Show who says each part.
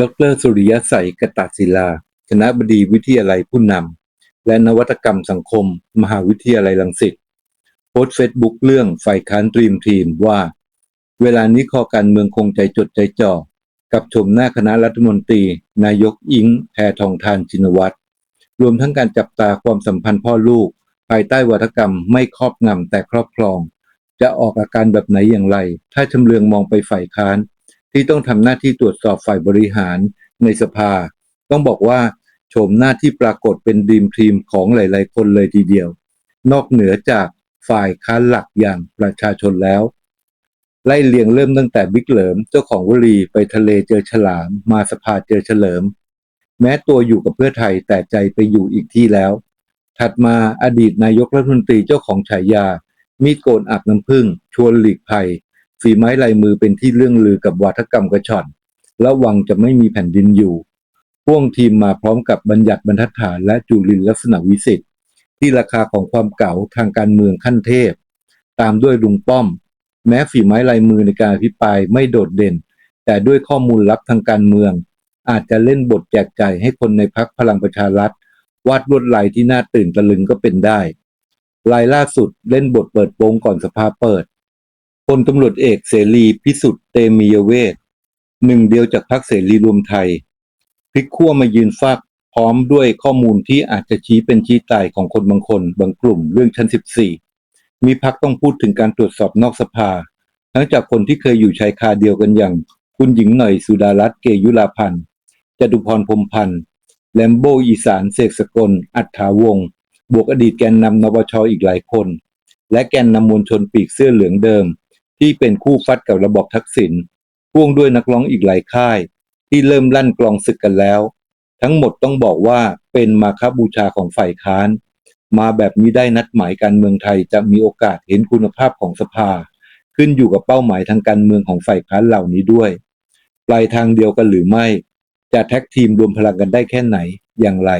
Speaker 1: ดร สุริยสัย กตศิลา คณะบดีวิทยาลัยผู้นำ และนวัตกรรมสังคม มหาวิทยาลัยรังสิต โพสต์เฟซบุ๊กเรื่องฝ่ายค้านตรีมทีมว่า เวลานี้คอการเมืองคงใจจดใจจ่อ กับชมหน้าคณะรัฐมนตรี นายกอิงแพทองทานชินวัตร รวมทั้งการจับตาความสัมพันธ์พ่อลูก ภายใต้วัฒกรรมไม่ครอบงำแต่ครอบครอง จะออกอาการแบบไหนอย่างไร ถ้าชำเลืองมองไปฝ่ายค้าน ที่ต้องทำหน้าที่ตรวจสอบฝ่ายบริหารในสภา ต้องบอกว่าโฉมหน้าที่ปรากฏเป็นดีมทีมของหลาย ๆ คนเลยทีเดียว นอกเหนือจากฝ่ายค้านหลักอย่างประชาชนแล้ว ไล่เลียงเริ่มตั้งแต่บิ๊กเหลิมเจ้าของวลีไปทะเลเจอฉลาม มาสภาเจอเฉลิม แม้ตัวอยู่กับเพื่อไทยแต่ใจไปอยู่อีกที่แล้ว ถัดมาอดีตนายกรัฐมนตรีเจ้าของฉายา มีดโกนอับน้ำพึ่งชวนหลีกภัย ฝีไม้ลายมือเป็นที่เรื่องลือกับวาทกรรมกระชอนระวังจะไม่มีแผ่นดินอยู่พ่วงทีมมาพร้อมกับบัญญัติบรรทัดฐานและจุลินลักษณะวิสิทธิ์ที่ราคาของความเก่าทางการเมืองขั้นเทพ ตามด้วยลุงป้อม แม้ฝีไม้ลายมือในการอภิปรายไม่โดดเด่น แต่ด้วยข้อมูลลับทางการเมือง อาจจะเล่นบทแจกจ่ายให้คนในพักพลังประชารัฐ วาดลวดลายที่น่าตื่นตะลึงก็เป็นได้ลายล่าสุดเล่นบทเปิดโปงก่อนสภาเปิด พลตำรวจเอกเสรีพิสุทธิ์เตมียเวทหนึ่งเดียวจากพรรคเสรีรวมไทยพลิกขั้วมายืนฟักพร้อมด้วยข้อมูลที่อาจจะชี้เป็นชี้ตายของคนบางคนบางกลุ่มเรื่องชั้น 14 มีพักต้องพูดถึงการตรวจสอบนอกสภา ทั้งจากคนที่เคยอยู่ชายคาเดียวกันอย่าง คุณหญิงหน่อยสุดารัตน์เกยุราพันธ์จตุพรพรมพันธ์แลมโบอีสานเสกสกล อัฏฐาวงศ์บวกอดีตแกนนำนปชอีกหลายคน และแกนนำมวลชนปีกเสื้อเหลืองเดิม ที่เป็นคู่ฟัดกับระบอบทักษิณพ่วงด้วยนักร้องอีกหลายค่าย ที่เริ่มลั่นกลองศึกกันแล้ว ทั้งหมดต้องบอกว่าเป็นมาคบูชาของฝ่ายค้าน มาแบบนี้ได้นัดหมายการเมืองไทยจะมีโอกาสเห็นคุณภาพของสภา ขึ้นอยู่กับเป้าหมายทางการเมืองของฝ่ายค้านเหล่านี้ด้วย ปลายทางเดียวกันหรือไม่ จะแท็กทีมรวมพลังกันได้แค่ไหนอย่างไร